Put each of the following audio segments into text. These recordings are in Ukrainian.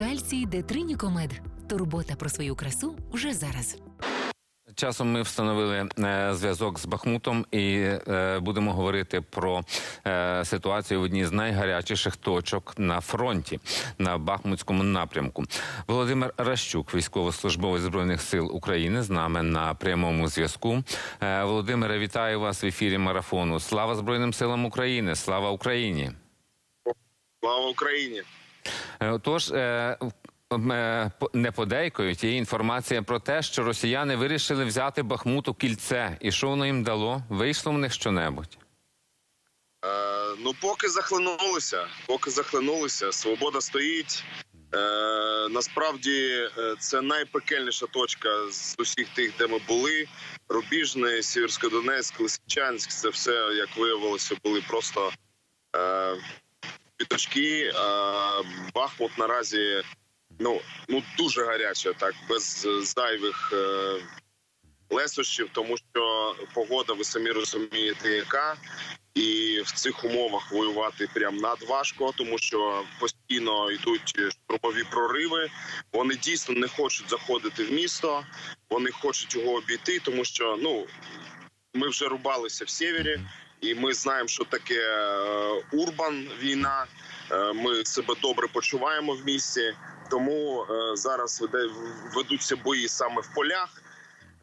Кальцій Детринікомед. Турбота про свою красу вже зараз. Часом ми встановили е, зв'язок з Бахмутом і е, будемо говорити про е, ситуацію в одній з найгарячіших точок на фронті на Бахмутському напрямку. Володимир Ращук, військовослужбовець збройних сил України, з нами на прямому зв'язку. Е, Володимире, вітаю вас в ефірі марафону. Слава Збройним силам України! Слава Україні! Слава Україні! Е, Тож е, е, не подейкують є інформація про те, що росіяни вирішили взяти Бахмут у кільце. І що воно їм дало? Вийшло в них щонебудь? Е, ну, поки захлинулися, поки захлинулися, свобода стоїть. Е, насправді це найпекельніша точка з усіх тих, де ми були. Рубіжне, Сіверськодонецьк, Лисичанськ. Це все, як виявилося, були просто е, піточки. Е, Бахмут наразі ну, ну дуже гаряче, так без зайвих е, лесощів, тому що погода, ви самі розумієте, яка. І в цих умовах воювати прям надважко, тому що постійно йдуть штурмові прориви. Вони дійсно не хочуть заходити в місто, вони хочуть його обійти, тому що ну ми вже рубалися в севері, і ми знаємо, що таке е, урбан війна. Е, Ми себе добре почуваємо в місті, тому е, зараз ведуться бої саме в полях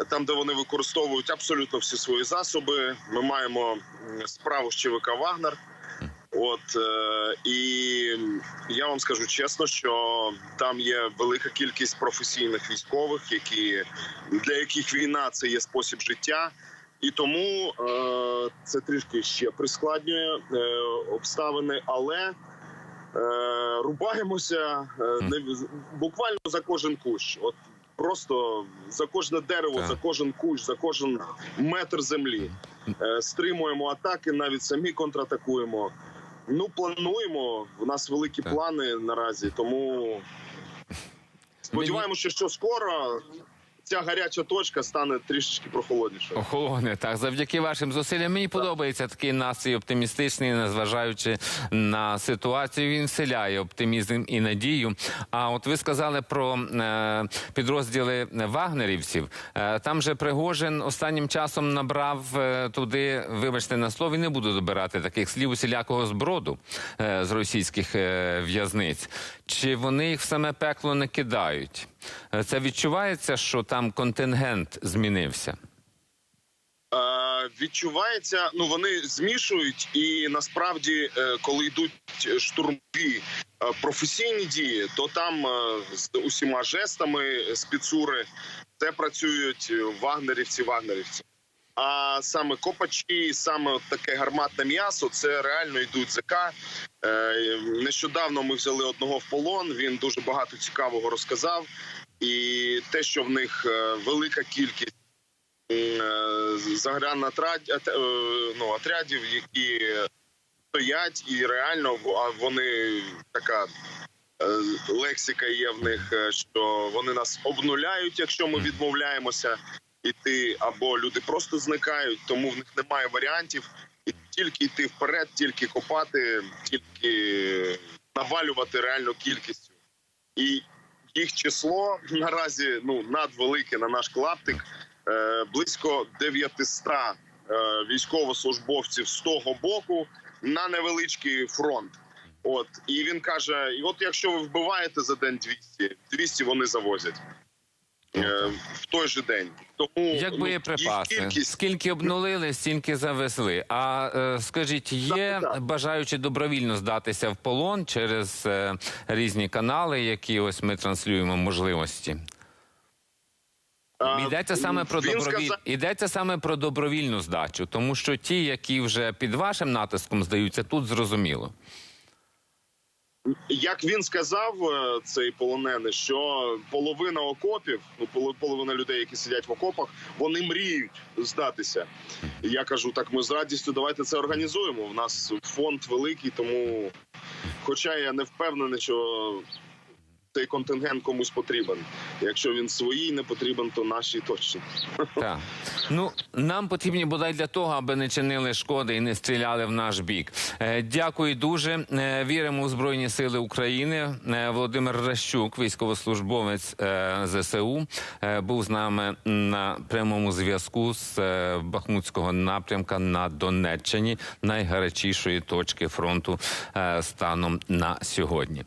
там, де вони використовують абсолютно всі свої засоби. Ми маємо справу з ЧВК Вагнер. От і я вам скажу чесно, що там є велика кількість професійних військових, які для яких війна це є спосіб життя, і тому е, це трішки ще прискладнює е, обставини, але е, рубаємося е, не буквально за кожен кущ. От просто за кожне дерево, Так. за кожен кущ, за кожен метр землі. Е, стримуємо атаки, навіть самі контратакуємо. Ну, плануємо. У нас великі Так. плани наразі, тому сподіваємося, що скоро ця гаряча точка стане трішечки прохолоднішою. Охолоне, так, завдяки вашим зусиллям. Мені подобається такий настрій оптимістичний, незважаючи на ситуацію. Він вселяє оптимізм і надію. А от ви сказали про е, підрозділи вагнерівців. Е, там же Пригожин останнім часом набрав е, туди, вибачте на слові, не буду добирати таких слів усілякого зброду е, з російських е, в'язниць. Чи вони їх в саме пекло не кидають? Е, Це відчувається, що там контингент змінився. Е, відчувається, ну вони змішують, і насправді, е, коли йдуть штурмові е, професійні дії, то там е, з усіма жестами спецури це працюють вагнерівці, вагнерівці. А саме копачі, саме таке гарматне м'ясо, це реально йдуть ЗК. Е, Нещодавно ми взяли одного в полон. Він дуже багато цікавого розказав, і те, що в них е, велика кількість е, ну, отрядів, які стоять, і реально вони така лексика є в них, що вони нас обнуляють, якщо ми відмовляємося іти, або люди просто зникають, тому в них немає варіантів. Тільки йти вперед, тільки копати, тільки навалювати реально кількістю. І їх число наразі ну надвелике на наш клаптик. Е, близько 900 е, військовослужбовців з того боку на невеличкий фронт. От і він каже: і от якщо ви вбиваєте за день 200, 200 вони завозять в той же день. Тому Як ну, боєприпаси, їх кількість скільки обнулили, стільки завезли. А е, скажіть, є Так, так. бажаючи добровільно здатися в полон через е, різні канали, які ось ми транслюємо можливості? Йдеться саме про добровіль... сказав- Йдеться саме про добровільну здачу, тому що ті, які вже під вашим натиском здаються, тут зрозуміло. Як він сказав, е, цей полонений, що половина окопів, ну поло- половина людей, які сидять в окопах, вони мріють здатися. Я кажу, так ми з радістю давайте це організуємо. У нас фонд великий, тому, хоча я не впевнений, що цей контингент комусь потрібен. Якщо він своїй не потрібен, то нашій точно. Так. Ну, нам потрібні бодай для того, аби не чинили шкоди і не стріляли в наш бік. Е, дякую дуже. Е, віримо у Збройні Сили України. Е, Володимир Ращук, військовослужбовець ЗСУ, був з нами на прямому зв'язку з Бахмутського напрямка на Донеччині, найгарячішої точки фронту станом на сьогодні.